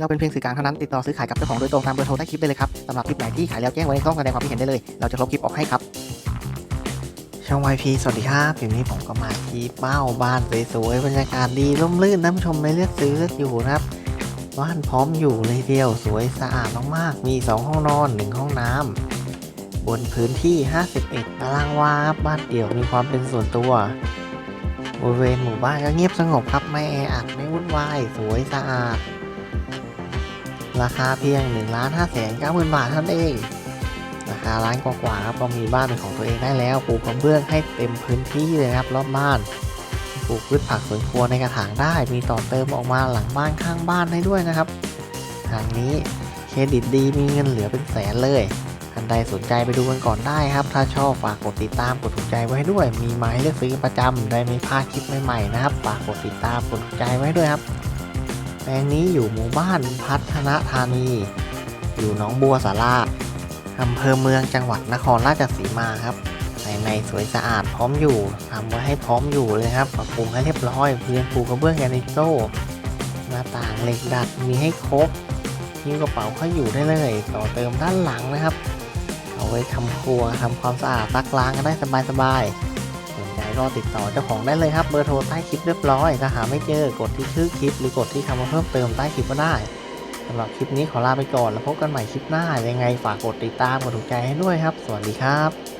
เราเป็นเพียงสื่อกลางเท่านั้นติดต่อซื้อขายกับเจ้าของโดยตรงตามเบอร์โทรใต้คลิปได้เลยครับสำหรับคลิปไหนที่ขายแล้วแจ้งไว้ในช่องแสดงความคิดเห็นได้เลย เราจะลบคลิปออกให้ครับ ช่อง YP สวัสดีครับคลิปนี้ผมก็มาที่เป้าบ้านสวยๆบรรยากาศดีร่มรื่นท่านผู้ชมไม่เลือกซื้อเลือกอยู่นะครับบ้านพร้อมอยู่เลยเดียวสวยสะอาดมากๆมี 2 ห้องนอน 1 ห้องน้ำบนพื้นที่ 51ตารางวาบ้านเดี่ยวมีความเป็นส่วนตัวบริเวณหมู่บ้านก็เงียบสงบครับไม่แออัดไม่วุ่นวายสวยสะอาด ราคาเพียง1นึ่งล้านห้าแสนเก้าหมื่นบาทเท่านั้นเอง ราคาร้านกว่าๆครับก็มีบ้านเป็นของตัวเองได้แล้วปลูกกระเบื้องให้เต็มพื้นที่เลยครับรอบบ้านปลูกพืชผักสวนครัวในกระถางได้ มีต่อเติมออกมาหลังบ้านข้างบ้านให้ด้วยนะครับทางนี้เครดิตดีมีเงินเหลือเป็นแสนเลยท่านใดสนใจไปดูกันก่อนได้ครับ ถ้าชอบฝากกดติดตามกดถูกใจไว้ด้วย มีไม้เลือกซื้อประจำได้ไม่พลาดคลิปใหม่ๆนะครับ ฝากกดติดตามกดถูกใจไว้ด้วยครับ ลงนี้อยู่หมู่บ้านพัฒนธานี อยู่หนองบัวสาราอำเภอเมืองจังหวัดนครราชสีมาครับภายในสวยสะอาดพร้อมอยู่ทำไว้ให้พร้อมอยู่เลยครับปรับปรุงให้เรียบร้อยเพื่อนปูกระเบื้องแกนิโต้หน้าต่างเหล็กดัดมีให้ครบหิ้วกระเป๋าเข้าอยู่ได้เลย ต่อเติมด้านหลังนะครับ เอาไว้ทำครัวทำความสะอาดซักล้างกันได้สบายๆ ใจก็ติดต่อเจ้าของได้เลยครับเบอร์โทรใต้คลิปเรียบร้อยถ้าหาไม่เจอกดที่ชื่อคลิปหรือกดที่คำว่าเพิ่มเติมใต้คลิปก็ได้สำหรับคลิปนี้ขอลาไปก่อนแล้วพบกันใหม่คลิปหน้ายังไงฝากกดติดตามกดถูกใจให้ด้วยครับ สวัสดีครับ